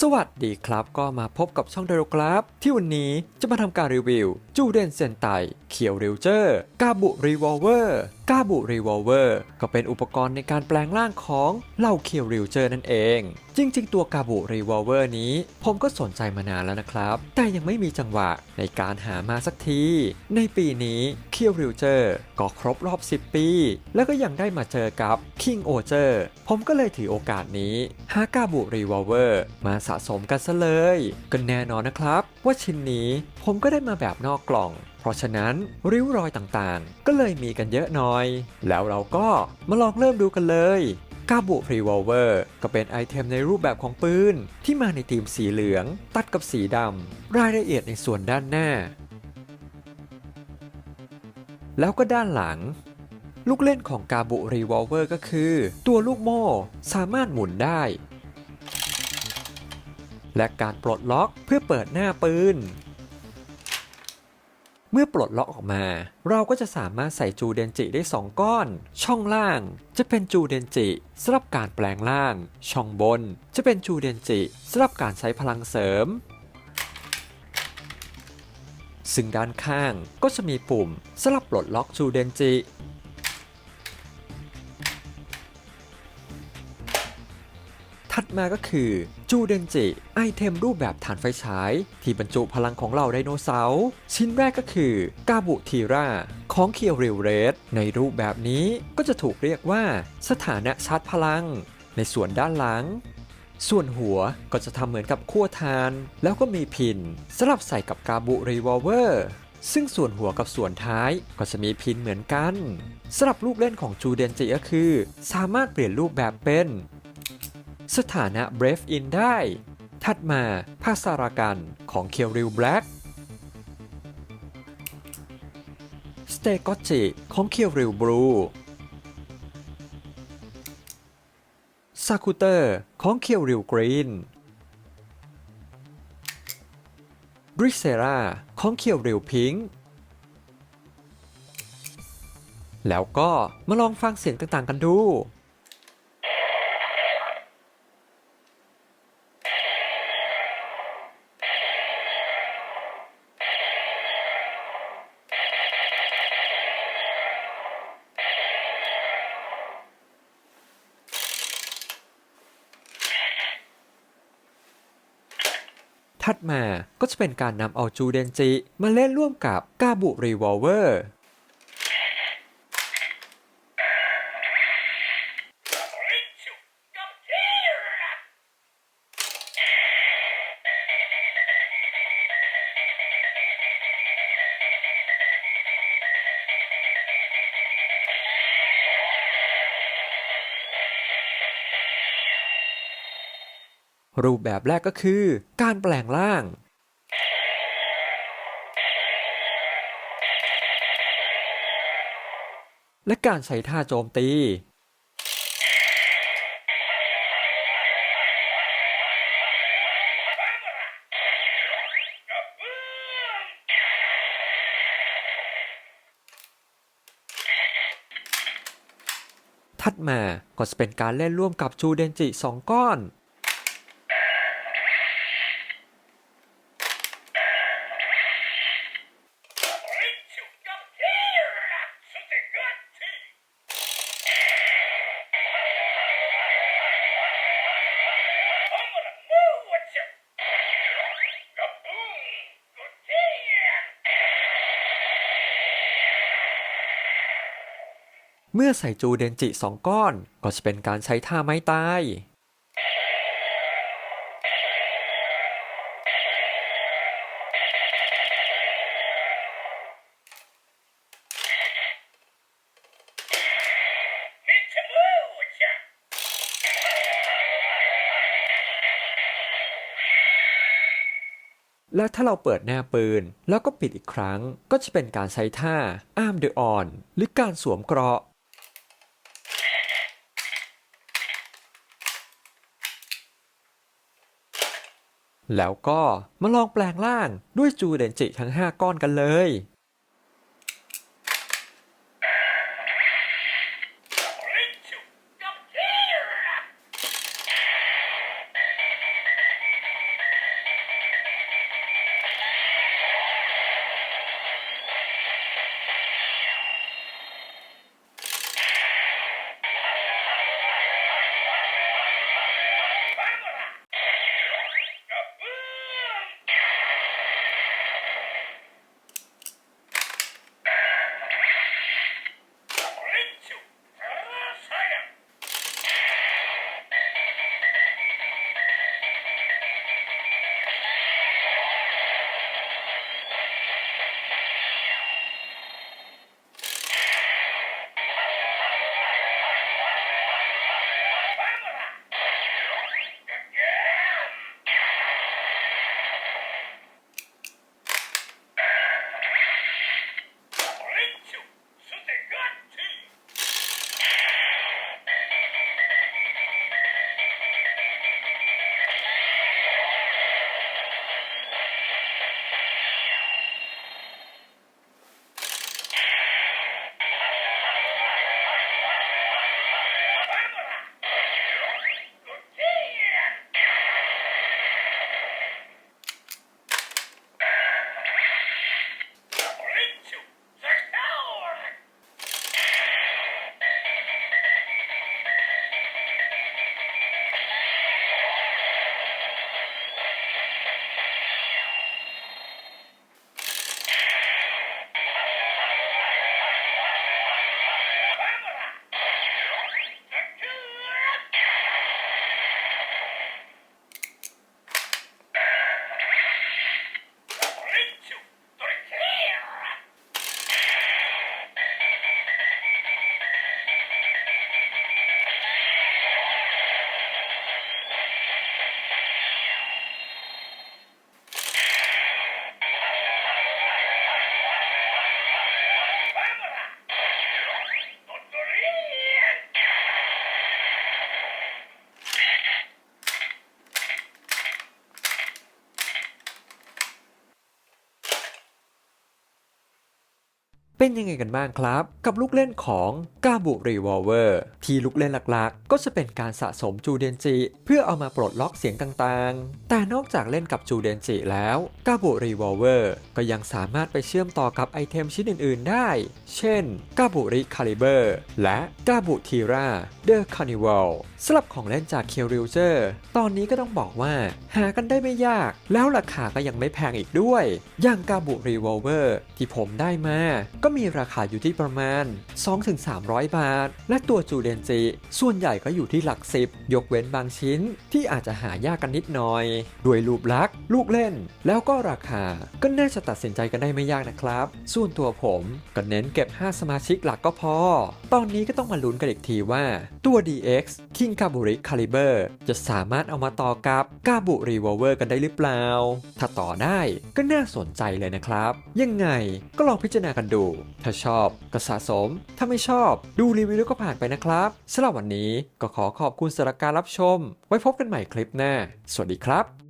สวัสดีครับ ก็มาพบกับช่องไดโรกราฟที่วันนี้จะมาทำการรีวิวจูเดนเซนไต เคียวริวเจอร์ กาบุรีวอลเวอร์ กาบุรีวอลเวอร์ ก็เป็นอุปกรณ์ในการแปลงร่างของเหล่าเคียวริวเจอร์นั่นเอง จริง ๆ ตัวกาบุรีวอลเวอร์นี้ ผมก็สนใจมานานแล้วนะครับ แต่ยังไม่มีจังหวะในการหามาสักที ในปีนี้เคียวริวเจอร์ก็ครบรอบ 10 ปี แล้วก็ยังได้มาเจอกับคิงโอเจอร์ผมก็เลยถือโอกาสนี้หากาบุรีวอลเวอร์มาสะสมกันซะเลยก็แน่นอนนะครับ ว่าชิ้นนี้ผมก็ได้มาแบบนอกกล่อง เพราะฉะนั้นริ้วรอยต่างๆ ก็เลยมีกันเยอะหน่อย แล้วเราก็มาลองเริ่มดูกันเลยกาบุรีวอลเวอร์ก็เป็นไอเทมในรูปแบบของปืน ที่มาในธีมสีเหลือง ตัดกับสีดำรายละเอียดในส่วนด้านหน้า แล้วก็ด้านหลัง ลูกเล่นของกาบุรีวอลเวอร์ก็คือ ตัวลูกโม่สามารถหมุนได้ และการปลดล็อกเพื่อเปิดหน้าปืน เมื่อปลดล็อกออกมา เราก็จะสามารถใส่จูเดนจิได้ 2 ก้อน ช่องล่างจะเป็นจูเดนจิสำหรับการแปลงร่าง ช่องบน จะเป็นจูเดนจิสำหรับการใช้พลังเสริม ซึ่งด้านข้างก็จะมีปุ่มสำหรับปลดล็อกจูเดนจิ ถัดมาก็คือจูเดนจิไอเทมรูปแบบฐานไฟฉาย ที่บรรจุพลังของเหล่าไดโนเสาร์ชิ้นแรกก็คือกาบุทีราของเคียวริวเรสในรูปแบบนี้ก็จะถูกเรียกว่าสถานะชาร์จพลัง ในส่วนด้านหลัง ส่วนหัวก็จะทำเหมือนกับขั้วทาน แล้วก็มีพินสำหรับใส่กับกาบุรีวอลเวอร์ซึ่งส่วนหัวกับส่วนท้ายก็จะมีพินเหมือนกันสำหรับลูกเล่นของจูเดนจิก็คือ สามารถเปลี่ยนรูปแบบเป็น สถานะ Brave In ได้ ถัดมาภาษารากันของเคียวริวแบล็กสเตกอจิของเคียวริวบลูซาคูเตอร์ของเคียวริวกรีนบริเซราของเคียวริวพิงค์แล้วก็มาลองฟังเสียงต่างๆกันดู ถัดมาก็จะเป็นการนำเอาจูเดนจิ มาเล่นร่วมกับกาบุรีวอลเวอร์ รูปแบบแรกก็คือ การแปลงร่าง และการใช้ท่าโจมตี ถัดมาก็จะเป็นการเล่นร่วมกับจูเดนจิ 2 ก้อน เมื่อใส่จูเดนจิสองก้อน ก็จะเป็นการใช้ท่าไม้ตาย และถ้าเราเปิดหน้าปืน แล้วก็ปิดอีกครั้ง ก็จะเป็นการใช้ท่า Arm the On หรือการสวมเกราะ แล้วก็มาลองแปลงร่างด้วยจูเดนจิทั้ง 5 ก้อนกันเลย เป็นยังไงกันบ้างครับ กับลูกเล่นของกาบุรีวอลเวอร์ที่ลูกเล่นหลักๆ ก็จะเป็นการสะสมจูเดนจิ เพื่อเอามาปลดล็อกเสียงต่างๆ แต่นอกจากเล่นกับจูเดนจิแล้วกาบุรีวอลเวอร์ก็ยังสามารถไปเชื่อมต่อกับไอเทมชิ้นอื่นๆได้ เช่นกาบุริคาลิเบอร์และกาบุทีราเดอะคานิวัลสำหรับของเล่นจากเคียวริวเจอร์ตอนนี้ก็ต้องบอกว่า หากันได้ไม่ยาก แล้วราคาก็ยังไม่แพงอีกด้วย อย่างกาบุรีวอลเวอร์ที่ผมได้มาก็มีราคาอยู่ที่ประมาณ 2-300 บาท และตัวจูเดนจิ ส่วนใหญ่ก็อยู่ที่หลักสิบ ยกเว้นบางชิ้นที่อาจจะหายากกันนิดหน่อย ด้วยรูปลักษณ์ ลูกเล่น แล้วก็ราคา ก็น่าจะตัดสินใจกันได้ไม่ยากนะครับ ส่วนตัวผมก็เน้นเก็บ 5 สมาชิกหลักก็พอ ตอนนี้ก็ต้องมาลุ้นกันอีกทีว่าตัว DX King k a b u r i Caliber จะสามารถเอามาต่อกับ g a b u Revolver กันได้หรือเปล่า ถ้าต่อได้ก็น่าสนใจเลยนะครับ ยังไงก็ลองพิจารณากันดูถ้าชอบก็สะสม ถ้าไม่ชอบ ดูรีวิวแล้วก็ผ่านไปนะครับสำหรับวันนี้ก็ขอขอบคุณสำหรับการรับชม ไว้พบกันใหม่คลิปหน้า สวัสดีครับ